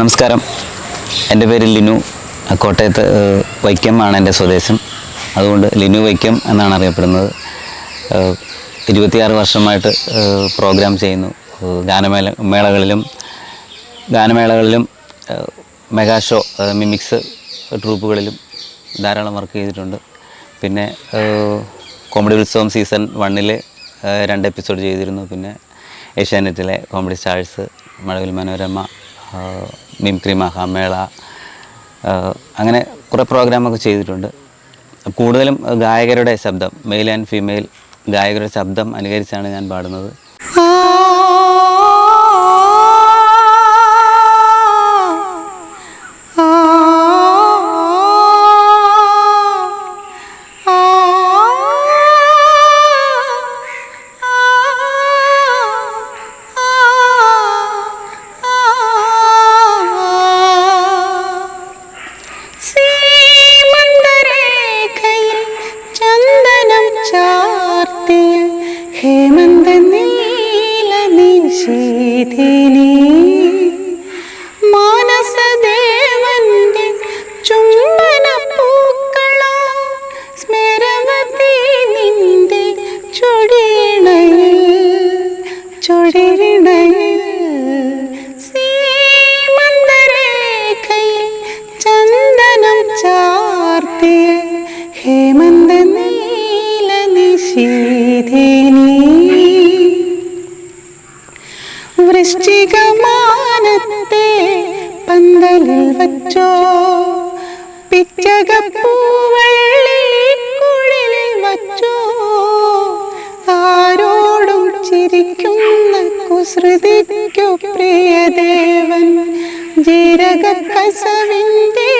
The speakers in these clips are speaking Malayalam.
നമസ്കാരം. എന്റെ പേര് ലിനു. കോട്ടയത്ത് ആണ് എന്റെ സ്വദേശം. അതുകൊണ്ട് ലിനു വൈക്കം എന്നാണ് അറിയപ്പെടുന്നത്. ഇരുപത്തിയാറ് വർഷമായിട്ട് പ്രോഗ്രാം ചെയ്യുന്നു. ഗാനമേള മേളകളിലും ഗാനമേളകളിലും മെഗാ ഷോ മിമിക്സ് ട്രൂപ്പുകളിലും ധാരാളം വർക്ക് ചെയ്തിട്ടുണ്ട്. പിന്നെ കോമഡി ഉത്സവം സീസൺ വണ്ണിൽ രണ്ട് എപ്പിസോഡ് ചെയ്തിരുന്നു. പിന്നെ ഏഷ്യാനെറ്റിലെ comedy stars Mazhavil Manorama mimicry Mahamela അങ്ങനെ കുറേ പ്രോഗ്രാമൊക്കെ ചെയ്തിട്ടുണ്ട്. കൂടുതലും ഗായകരുടെ ശബ്ദം മെയിൽ ആൻഡ് ഫീമെയിൽ ഗായകരുടെ ശബ്ദം അനുകരിച്ചാണ് ഞാൻ പാടുന്നത്. പന്തലിൽ വച്ചോ? പിച്ചകപ്പൂവള്ളിക്കുള്ളിൽ വച്ചോ? ആരോടും ചിരിക്കുന്ന കുസൃതിക്കു പ്രിയദേവൻ ജീരക കസവിന്റെ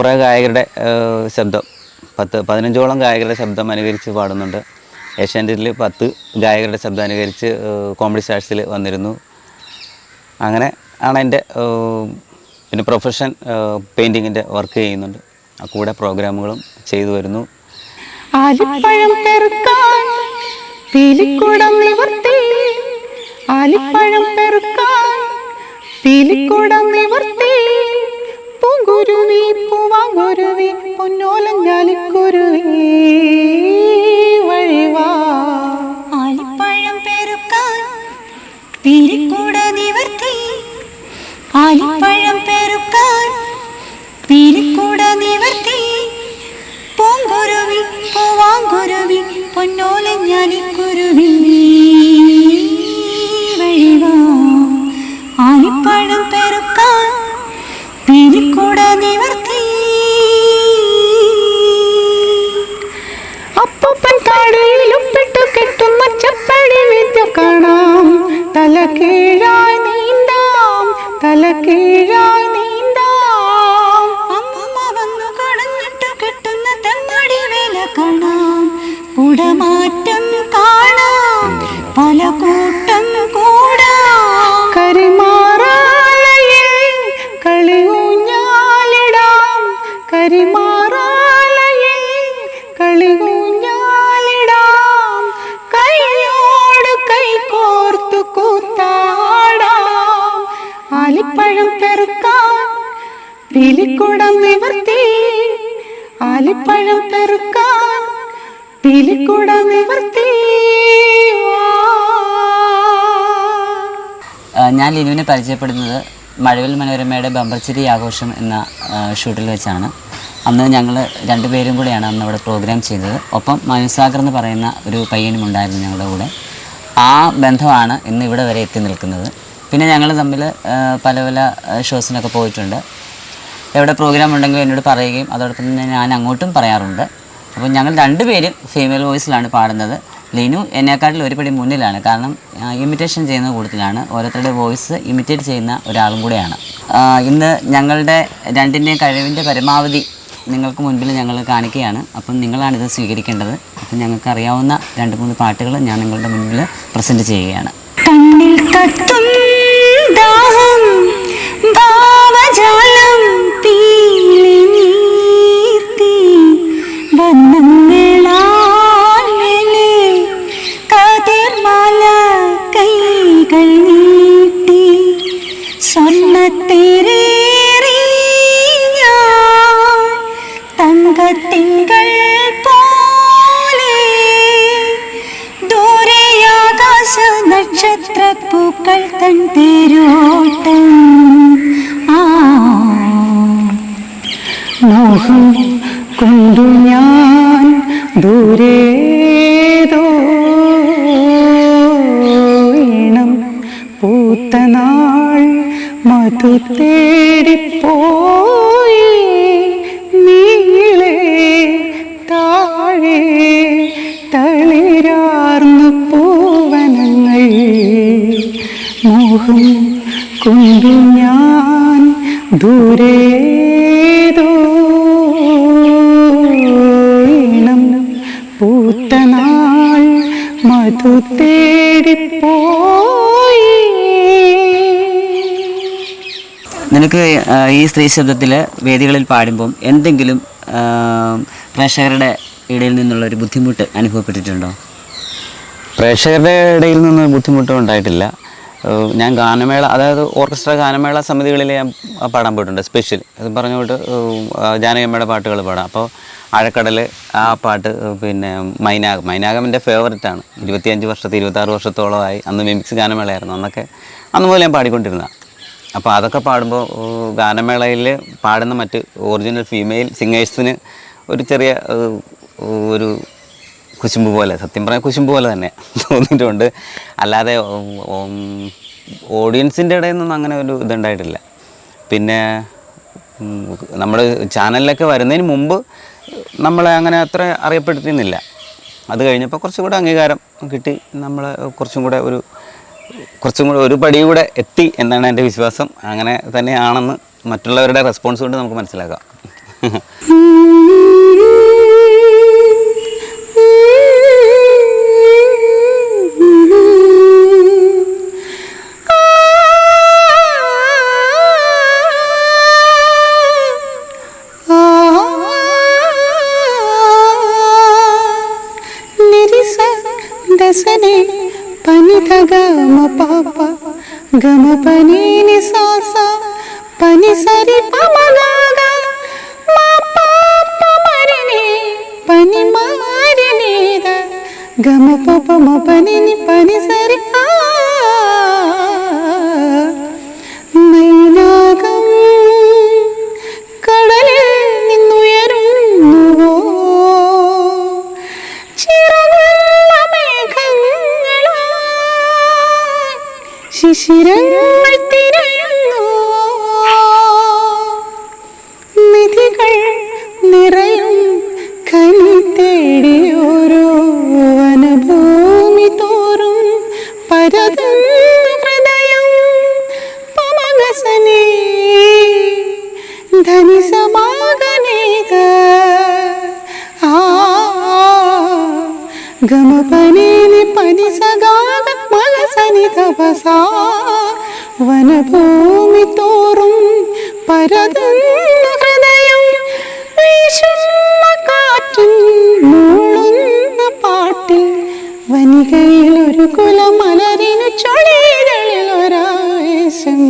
കുറേ ഗായകരുടെ ശബ്ദം. പത്ത് പതിനഞ്ചോളം ഗായകരുടെ ശബ്ദം അനുകരിച്ച് പാടുന്നുണ്ട്. ഏഷ്യാനെറ്റിൽ പത്ത് ഗായകരുടെ ശബ്ദം അനുകരിച്ച് കോമഡി സ്റ്റാഴ്സിൽ വന്നിരുന്നു. അങ്ങനെ ആണ് എന്റെ പിന്നെ പ്രൊഫഷൻ പെയിന്റിങ്ങിന്റെ വർക്ക് ചെയ്യുന്നുണ്ട്. കൂടെ പ്രോഗ്രാമുകളും ചെയ്തു വരുന്നു. ആലിപ്പഴം പെറുക്കാൻ പീലിക്കുടം ആലിപ്പഴം പെറുക്കാൻ പീലിക്കുടം നിവർത്തി. പൂങ്കുരുവി പൂവാങ്കുരുവി പൊന്നോലഞ്ഞാലിക്കുരുവി. കൈയോട് കൈ കോർത്തു ഞാൻ ലിനുവിനെ പരിചയപ്പെടുന്നത് മഴവിൽ മനോരമയുടെ ബമ്പർച്ചിരി ആഘോഷം എന്ന ഷൂട്ടിൽ വെച്ചാണ്. അന്ന് ഞങ്ങൾ രണ്ടുപേരും കൂടെയാണ് അന്ന് അവിടെ പ്രോഗ്രാം ചെയ്തത്. ഒപ്പം മനുസാഗർ എന്ന് പറയുന്ന ഒരു പയ്യനും ഉണ്ടായിരുന്നു ഞങ്ങളുടെ കൂടെ. ആ ബന്ധമാണ് ഇന്ന് ഇവിടെ വരെ എത്തി നിൽക്കുന്നത്. പിന്നെ ഞങ്ങൾ തമ്മിൽ പല പല ഷോസിനൊക്കെ പോയിട്ടുണ്ട്. എവിടെ പ്രോഗ്രാം ഉണ്ടെങ്കിലും എന്നോട് പറയുകയും അതോടൊപ്പം തന്നെ ഞാൻ അങ്ങോട്ടും പറയാറുണ്ട്. അപ്പോൾ ഞങ്ങൾ രണ്ടുപേരും ഫീമെയിൽ വോയിസിലാണ് പാടുന്നത്. ലിനു എന്നെക്കാട്ടിൽ ഒരുപടി മുന്നിലാണ്. കാരണം ഇമിറ്റേഷൻ ചെയ്യുന്ന കൂട്ടത്തിലാണ്. ഓരോരുത്തരുടെ വോയിസ് ഇമിറ്റേറ്റ് ചെയ്യുന്ന ഒരാളും കൂടെയാണ്. ഇന്ന് ഞങ്ങളുടെ രണ്ടിന്റെയും കഴിവിന്റെ പരമാവധി നിങ്ങൾക്ക് മുൻപിൽ ഞങ്ങൾ കാണിക്കുകയാണ്. അപ്പം നിങ്ങളാണിത് സ്വീകരിക്കേണ്ടത്. അപ്പം ഞങ്ങൾക്ക് അറിയാവുന്ന രണ്ട് മൂന്ന് പാട്ടുകൾ ഞാൻ നിങ്ങളുടെ മുൻപിൽ പ്രസന്റ് ചെയ്യുകയാണ്. കണ്ണിൽ കത്തും ദാഹം ഭാവജാലം നക്ഷത്രപ്പൂക്കൾ തൻ തേരോട്ടം. ആ. മോഹം കൊണ്ടു ഞാൻ ദൂരേതോ. ഇണം പൂത്തനാൾ മധു തേടിപ്പോയി. നീളെ താഴെ തളിരാർന്നു മോഹം കൊണ്ടു ഞാൻ ദൂരേതോണം പൂത്തനാൾ പൂത്ത നാൾ മധു തേടിപ്പോയി നിനക്ക് ഈ സ്ത്രീ ശബ്ദത്തിൽ വേദികളിൽ പാടുമ്പം എന്തെങ്കിലും പ്രേക്ഷകരുടെ ഇടയിൽ നിന്നുള്ള ഒരു ബുദ്ധിമുട്ട് അനുഭവപ്പെട്ടിട്ടുണ്ടോ? പ്രേക്ഷകരുടെ ഇടയിൽ നിന്ന് ബുദ്ധിമുട്ടും ഉണ്ടായിട്ടില്ല. ഞാൻ ഗാനമേള അതായത് ഓർക്കസ്ട്ര ഗാനമേള സമിതികളിൽ ഞാൻ പാടാൻ പോയിട്ടുണ്ട് സ്പെഷ്യൽ അത് പറഞ്ഞുകൊണ്ട് ജാനകമ്മയുടെ പാട്ടുകൾ പാടാം. അപ്പോൾ ആഴക്കടൽ ആ പാട്ട് പിന്നെ മൈനാകം. മൈനാകം എന്റെ ഫേവററ്റാണ് ഇരുപത്തിയഞ്ച് വർഷത്തെ ഇരുപത്താറ് വർഷത്തോളമായി അന്ന് മിമിക്സ് ഗാനമേളയായിരുന്നു. അന്നൊക്കെ അന്ന് മുതൽ ഞാൻ പാടിക്കൊണ്ടിരുന്നതാണ് അപ്പോൾ അതൊക്കെ പാടുമ്പോൾ ഗാനമേളയിൽ പാടുന്ന മറ്റ് ഒറിജിനൽ ഫീമെയിൽ സിംഗേഴ്സിന് ഒരു ചെറിയ ഒരു കുശുമ്പ് പോലെ സത്യം പറഞ്ഞാൽ കുശുമ്പ് പോലെ തന്നെ തോന്നിയിട്ടുണ്ട്. അല്ലാതെ ഓഡിയൻസിന്റെ ഇടയിൽ നിന്നും അങ്ങനെ ഒരു ഇതുണ്ടായിട്ടില്ല. പിന്നെ നമ്മൾ ചാനലിലൊക്കെ വരുന്നതിന് മുമ്പ് നമ്മളെ അങ്ങനെ അത്ര അറിയപ്പെടുത്തിയിരുന്നില്ല. അത് കഴിഞ്ഞപ്പോൾ കുറച്ചും കൂടെ അംഗീകാരം കിട്ടി. നമ്മൾ കുറച്ചും കൂടെ ഒരു കുറച്ചും കൂടെ ഒരു പടി കൂടെ എത്തി എന്നാണ് എന്റെ വിശ്വാസം. അങ്ങനെ തന്നെയാണെന്ന് മറ്റുള്ളവരുടെ റെസ്പോൺസ് കൊണ്ട് നമുക്ക് മനസ്സിലാക്കാം. గమ పాప గమ పని సాస పని సరి పమగాగా మా పాప మరిని పని మారినేద? గమ పాప మ పని పని సరి ఆ ശിശിരങ്ങൾ തിരയുന്നുവോ നിധികൾ നിറയും കനി തേടി ഓരോ വനഭൂമി തോറും പരതുന്നു ഹൃദയം പമഗസനേ ധനി സമാഗനേത ആ ഗമ പനി പനി സഗാഗ മഗസനി തപസാ വനഭൂമി തോറും പരതുന്നു ഹൃദയം വീശുന്ന കാറ്റും മൂളുന്ന പാട്ടിൽ വനികയിൽ ഒരു കുലമലരിനു ചൊളികളിൽ ഒരാവേശം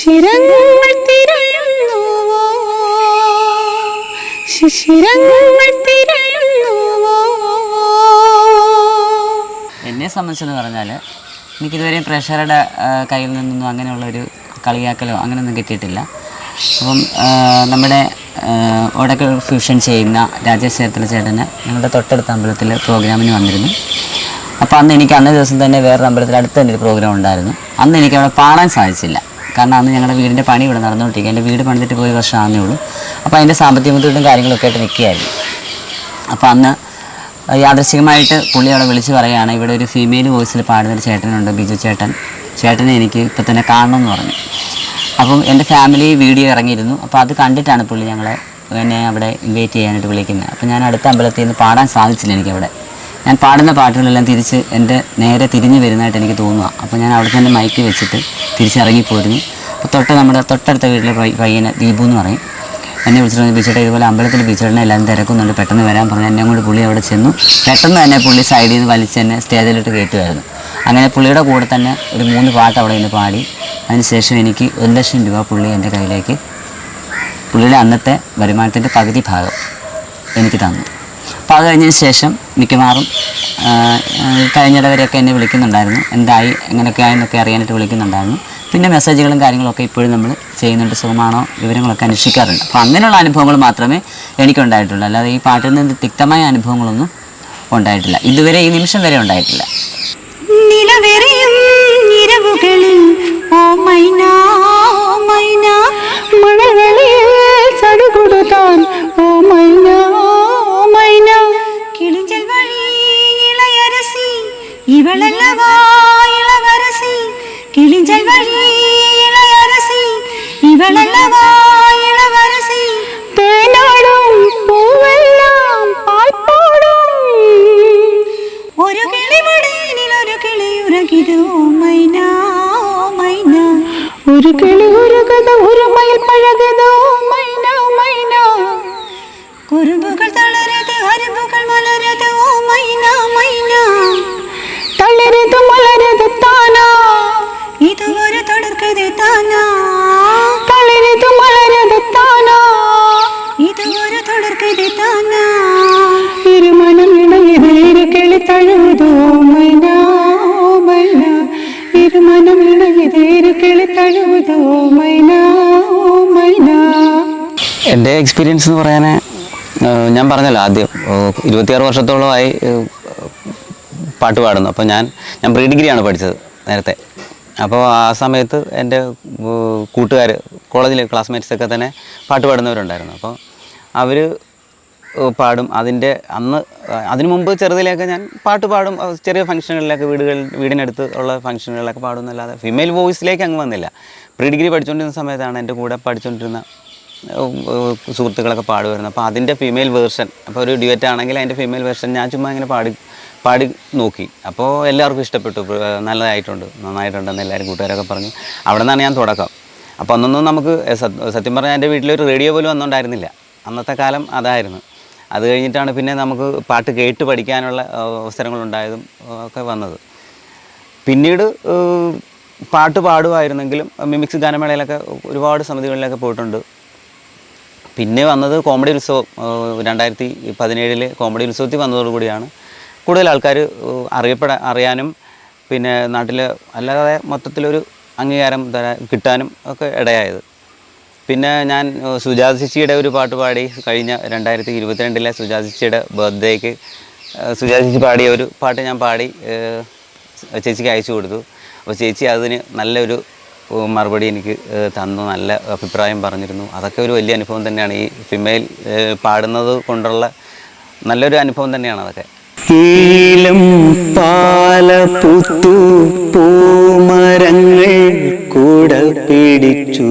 ശിശിരങ്ങൾ തിരയുന്നുവോ? ശിശിരങ്ങൾ തിരയുന്നുവോ? എന്നെ സംബന്ധിച്ചെന്ന് പറഞ്ഞാൽ എനിക്കിതുവരെയും പ്രഷറുടെ കയ്യിൽ നിന്നൊന്നും അങ്ങനെയുള്ള ഒരു കളിയാക്കലോ അങ്ങനെയൊന്നും കിട്ടിയിട്ടില്ല. അപ്പം നമ്മുടെ ആ, ഓടക്കൽ ഫ്യൂഷൻ ചെയ്യുന്ന രാജേഷ് ചേർത്തല ചേട്ടന് ഞങ്ങളുടെ തൊട്ടടുത്ത അമ്പലത്തിൽ പ്രോഗ്രാമിന് വന്നിരുന്നു. അപ്പോൾ അന്ന് എനിക്ക് അന്നേ ദിവസം തന്നെ വേറൊരു അമ്പലത്തിൽ അടുത്ത് തന്നെ ഒരു പ്രോഗ്രാം ഉണ്ടായിരുന്നു. അന്ന് എനിക്ക് അവിടെ പാടാൻ സാധിച്ചില്ല. കാരണം അന്ന് ഞങ്ങളുടെ വീടിന്റെ പണി ഇവിടെ നടന്നുകൊണ്ടിരിക്കുക. എന്റെ വീട് പണിതിട്ട് പോയി വർഷം ആകുന്നേ ഉള്ളൂ. അപ്പോൾ അതിന്റെ സാമ്പത്തിക ബുദ്ധിമുട്ടും കാര്യങ്ങളൊക്കെ ആയിട്ട് നിൽക്കുകയായിരുന്നു. അപ്പോൾ അന്ന് യാദൃശികമായിട്ട് പുള്ളി അവിടെ വിളിച്ച് പറയുകയാണ് ഇവിടെ ഒരു ഫീമെയിൽ വോയിസിൽ പാടുന്നൊരു ചേട്ടനുണ്ട് ബിജു ചേട്ടൻ. ചേട്ടനെ എനിക്ക് ഇപ്പം തന്നെ കാണണം എന്ന് പറഞ്ഞു. അപ്പം എന്റെ ഫാമിലി വീഡിയോ ഇറങ്ങിയിരുന്നു. അപ്പോൾ അത് കണ്ടിട്ടാണ് പുള്ളി ഞങ്ങളെ എന്നെ അവിടെ ഇൻവൈറ്റ് ചെയ്യാനായിട്ട് വിളിക്കുന്നത്. അപ്പോൾ ഞാൻ അടുത്ത അമ്പലത്തിൽ നിന്ന് പാടാൻ സാധിച്ചില്ല എനിക്കവിടെ. ഞാൻ പാടുന്ന പാട്ടുകളെല്ലാം തിരിച്ച് എന്റെ നേരെ തിരിഞ്ഞു വരുന്നതായിട്ട് എനിക്ക് തോന്നുക അപ്പോൾ ഞാൻ അവിടെ തന്നെ മൈക്ക് വെച്ചിട്ട് തിരിച്ചിറങ്ങിപ്പോയിരുന്നു അപ്പോൾ തൊട്ട് നമ്മുടെ തൊട്ടടുത്ത വീട്ടിലെ പയ്യനെ ദീപു എന്ന് പറയും. എന്നെ വിളിച്ചിട്ട് പറഞ്ഞു, ഇതുപോലെ അമ്പലത്തിൽ ബിച്ചേട്ടനെ എല്ലാവരും തിരക്കുന്നുണ്ട്. പെട്ടെന്ന് വരാൻ പറഞ്ഞു എന്നെ കൊണ്ട് പുള്ളി അവിടെ ചെന്നു. പെട്ടെന്ന് തന്നെ പുള്ളി സൈഡിൽ നിന്ന് വലിച്ച് എന്നെ സ്റ്റേജിലിട്ട് കയറ്റുമായിരുന്നു. അങ്ങനെ പുള്ളിയുടെ കൂടെ തന്നെ ഒരു മൂന്ന് പാട്ട് അവിടെ നിന്ന് പാടി. അതിനുശേഷം എനിക്ക് ഒരു ലക്ഷം രൂപ പുള്ളി എന്റെ കയ്യിലേക്ക് പുള്ളിയുടെ അന്നത്തെ വരുമാനത്തിന്റെ പകുതി ഭാഗം എനിക്ക് തന്നു. അപ്പോൾ അത് കഴിഞ്ഞതിന് ശേഷം മിക്കവാറും കഴിഞ്ഞിടവരെയൊക്കെ എന്നെ വിളിക്കുന്നുണ്ടായിരുന്നു. എന്തായി എങ്ങനെയൊക്കെ ആയെന്നൊക്കെ അറിയാനായിട്ട് വിളിക്കുന്നുണ്ടായിരുന്നു. പിന്നെ മെസ്സേജുകളും കാര്യങ്ങളൊക്കെ ഇപ്പോഴും നമ്മൾ ചെയ്യുന്നുണ്ട്. സുഖമാണോ? വിവരങ്ങളൊക്കെ അന്വേഷിക്കാറുണ്ട്. അപ്പോൾ അങ്ങനെയുള്ള അനുഭവങ്ങൾ മാത്രമേ എനിക്കുണ്ടായിട്ടുള്ളൂ. അല്ലാതെ ഈ പാട്ടിൽ നിന്ന് തിക്തമായ അനുഭവങ്ങളൊന്നും ഉണ്ടായിട്ടില്ല. ഇതുവരെ ഈ നിമിഷം വരെ ഉണ്ടായിട്ടില്ല. നിലവെറിയും ഒരു കിളി ഒരു കഥ എന്റെ എക്സ്പീരിയൻസ് എന്ന് പറയാൻ ഞാൻ പറഞ്ഞല്ലോ ആദ്യം ഇരുപത്തിയാറ് വർഷത്തോളമായി പാട്ട് പാടുന്നു. അപ്പോൾ ഞാൻ ഞാൻ പ്രീ ഡിഗ്രിയാണ് പഠിച്ചത് നേരത്തെ. അപ്പോൾ ആ സമയത്ത് എന്റെ കൂട്ടുകാർ കോളേജിലെ ക്ലാസ്മേറ്റ്സൊക്കെ തന്നെ പാട്ട് പാടുന്നവരുണ്ടായിരുന്നു. അപ്പോൾ അവർ പാടും. അതിന്റെ അന്ന് അതിനു മുമ്പ് ചെറുതിലൊക്കെ ഞാൻ പാട്ട് പാടും. ചെറിയ ഫംഗ്ഷനുകളിലൊക്കെ വീടുകളിൽ വീടിനടുത്ത് ഉള്ള ഫംഗ്ഷനുകളിലൊക്കെ പാടും എന്നല്ലാതെ ഫീമെയിൽ വോയിസിലേക്ക് അങ്ങ് വന്നില്ല. പ്രീ ഡിഗ്രി പഠിച്ചുകൊണ്ടിരുന്ന സമയത്താണ് എന്റെ കൂടെ പഠിച്ചുകൊണ്ടിരുന്ന സുഹൃത്തുക്കളൊക്കെ പാടുമായിരുന്നു അപ്പോൾ അതിന്റെ ഫീമെയിൽ വേർഷൻ അപ്പോൾ ഒരു ഡ്യുവറ്റ് ആണെങ്കിൽ അതിന്റെ ഫീമെയിൽ വേർഷൻ ഞാൻ ചുമ്മാ ഇങ്ങനെ പാടി പാടി നോക്കി. അപ്പോൾ എല്ലാവർക്കും ഇഷ്ടപ്പെട്ടു. നല്ലതായിട്ടുണ്ട്. നന്നായിട്ടുണ്ടെന്ന് എല്ലാവരും കൂട്ടുകാരൊക്കെ പറഞ്ഞു. അവിടെ നിന്നാണ് ഞാൻ തുടക്കം. അപ്പോൾ അന്നൊന്നും നമുക്ക് സത്യം പറഞ്ഞാൽ എന്റെ വീട്ടിലൊരു റേഡിയോ പോലും ഒന്നുണ്ടായിരുന്നില്ല അന്നത്തെ കാലം അതായിരുന്നു. അത് കഴിഞ്ഞിട്ടാണ് പിന്നെ നമുക്ക് പാട്ട് കേട്ട് പഠിക്കാനുള്ള അവസരങ്ങളുണ്ടായതും ഒക്കെ വന്നത്. പിന്നീട് പാട്ട് പാടുമായിരുന്നെങ്കിലും മിമിക്സ് ഗാനമേളയിലൊക്കെ ഒരുപാട് സമിതികളിലൊക്കെ പോയിട്ടുണ്ട്. പിന്നെ വന്നത് കോമഡി ഉത്സവം രണ്ടായിരത്തി പതിനേഴിലെ കോമഡി ഉത്സവത്തിൽ വന്നതോടുകൂടിയാണ് കൂടുതൽ ആൾക്കാർ അറിയപ്പെടാൻ അറിയാനും പിന്നെ നാട്ടിൽ അല്ലാതെ മൊത്തത്തിലൊരു അംഗീകാരം തരാൻ കിട്ടാനും ഒക്കെ ഇടയായത്. പിന്നെ ഞാൻ സുജാത ചേച്ചിയുടെ ഒരു പാട്ട് പാടി കഴിഞ്ഞ രണ്ടായിരത്തി ഇരുപത്തിരണ്ടിലെ സുജാത ചേച്ചിയുടെ ബർത്ത്ഡേക്ക് സുജാത ചേച്ചി പാടിയ ഒരു പാട്ട് ഞാൻ പാടി ചേച്ചിക്ക് അയച്ചു കൊടുത്തു. അപ്പോൾ ചേച്ചി അതിന് നല്ലൊരു മറുപടി എനിക്ക് തന്നു നല്ല അഭിപ്രായം പറഞ്ഞിരുന്നു. അതൊക്കെ ഒരു വലിയ അനുഭവം തന്നെയാണ്. ഈ ഫിമെയിൽ പാടുന്നത് കൊണ്ടുള്ള നല്ലൊരു അനുഭവം തന്നെയാണ് അതൊക്കെ. ഈലം പാല പൂമരങ്ങൾ കൂട പിടിച്ചു.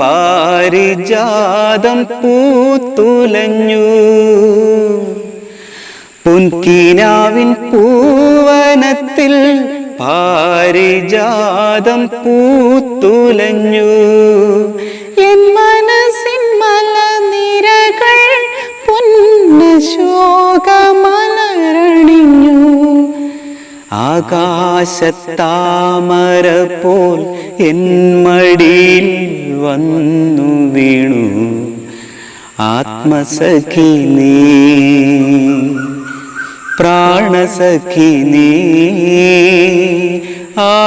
പാരിജാതം പൂത്തുലഞ്ഞു. പുൻകിനാവിൻ പൂവനത്തിൽ പാരിജാതം പൂത്തുലഞ്ഞു. എൻ മനസ്സിൻ മലനിരകൾ പുന്നശോകമലരണിഞ്ഞു ആകാശത്താമര പോൽ എൻ മടിയിൽ വന്നു വീണു. ആത്മസഖി നീ. പ്രാണസഖി നീ. ആ